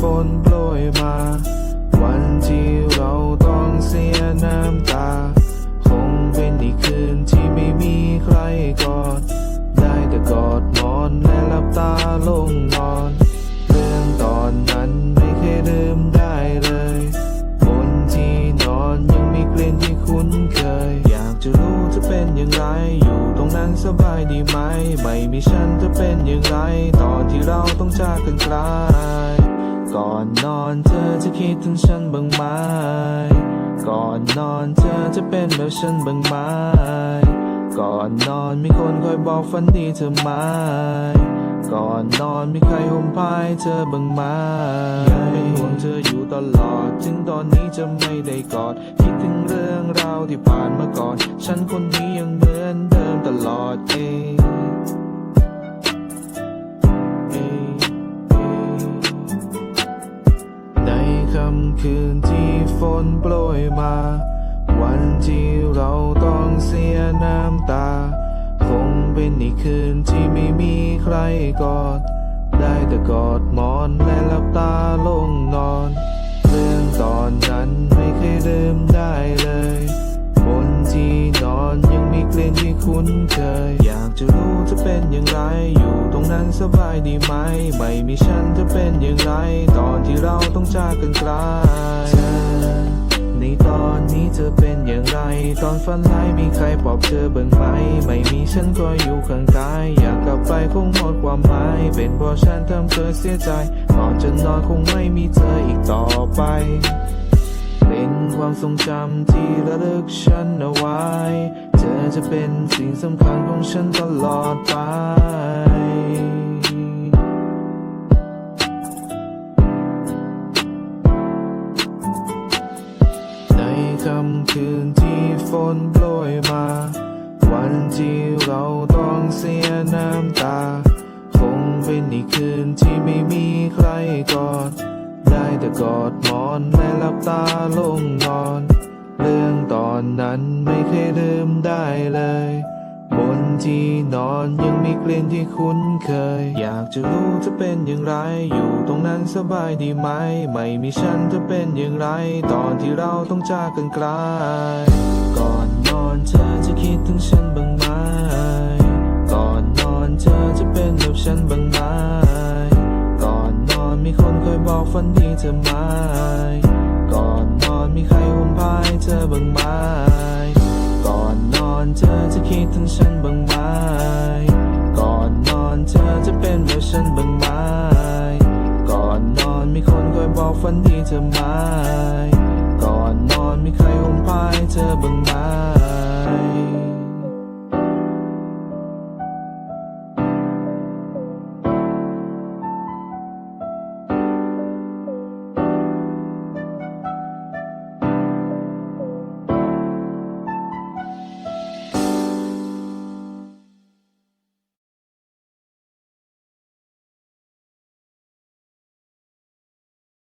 ฝนโปรยมา วันที่เราต้องเสียน้ำตา คงเป็นอีกคืนที่ไม่มีใครกอด ได้แต่กอดหมอนและหลับตาลงนอน เรื่องตอนนั้นไม่เคยลืมได้เลยบนที่นอนยังมีกลิ่นที่คุ้นเคย อยากจะรู้จะเป็นอย่างไรอยู่ตรงนั้นสบายดีไหม ไม่มีฉันจะเป็นอย่างไร ตอนที่เราต้องจากกันไกล ก่อนนอนเธอจะคิดถึงฉันบ้างไหม ก่อนนอนเธอจะเป็นแบบฉันบ้างไหม ก่อนนอนมีคนคอยบอกฝันดีเธอไหม ก่อนนอนมีใครห่มพายเธอบ้างไหมอยากเป็นห่วงเธออยู่ตลอด ถึงตอนนี้จะไม่ได้กอด คิดถึงเรื่องราวที่ผ่านมาก่อน ฉันคนนี้ยังเหมือนเดิมตลอดเอง ค่ำคืนที่ฝนโปรยมา วันที่เราต้องเสียน้ำตา คงเป็นอีกคืนที่ไม่มีใครกอด ได้แต่กอดหมอนและหลับตาลงนอน เรื่องตอนนั้นไม่เคยลืมได้เลย บนที่นอนยังมีกลิ่นที่คุ้นเคย จะรู้จะเป็นอย่างไร อยู่ตรงนั้นสบายดีไหม ไม่มีฉันจะเป็นอย่างไร ตอนที่เราต้องจากกันไกลเธอในตอนนี้เธอเป็นอย่างไร ตอนฝันร้ายมีใครปลอบเธอบ้างไหม ไม่มีฉันคอยอยู่ข้างกาย อยากกลับไปคงหมดความหมาย เป็นเพราะฉันทำเธอเสียใจก่อนจะนอนคงไม่มีเธออีกต่อไป เป็นความทรงจำที่ระลึกฉันเอา จะเป็นสิ่งสำคัญของฉันตลอดไป ในค่ำคืนที่ฝนโปรยมา วันที่เราต้องเสียน้ำตา คงเป็นอีกคืนที่ไม่มีใครกอด ได้แต่กอดหมอนและหลับตาลงนอน มันไม่เคยลืมได้เลย บนที่นอนยังมีกลิ่นที่คุ้นเคย อยากจะรู้จะเป็นอย่างไร อยู่ตรงนั้นสบายดีไหม ไม่มีฉันจะเป็นอย่างไร ตอนที่เราต้องจากกันไกลก่อนนอนเธอจะคิดถึงฉันบ้างไหมก่อนนอนเธอจะเป็นแบบฉันบ้างไหมก่อนนอนมีคนคอยบอกฝันดีเธอไหมก่อนนอนมีใครห่มพาย เธอบ้างไหมก่อนนอนเธอจะคิดถึงฉันบ้างไหมก่อนนอนเธอจะเป็นแบบฉันบ้างไหมก่อนนอนมีคนคอยบอกฝันดีเธอไหมก่อนนอนมีใครห่มผ้ายเธอบ้างไหม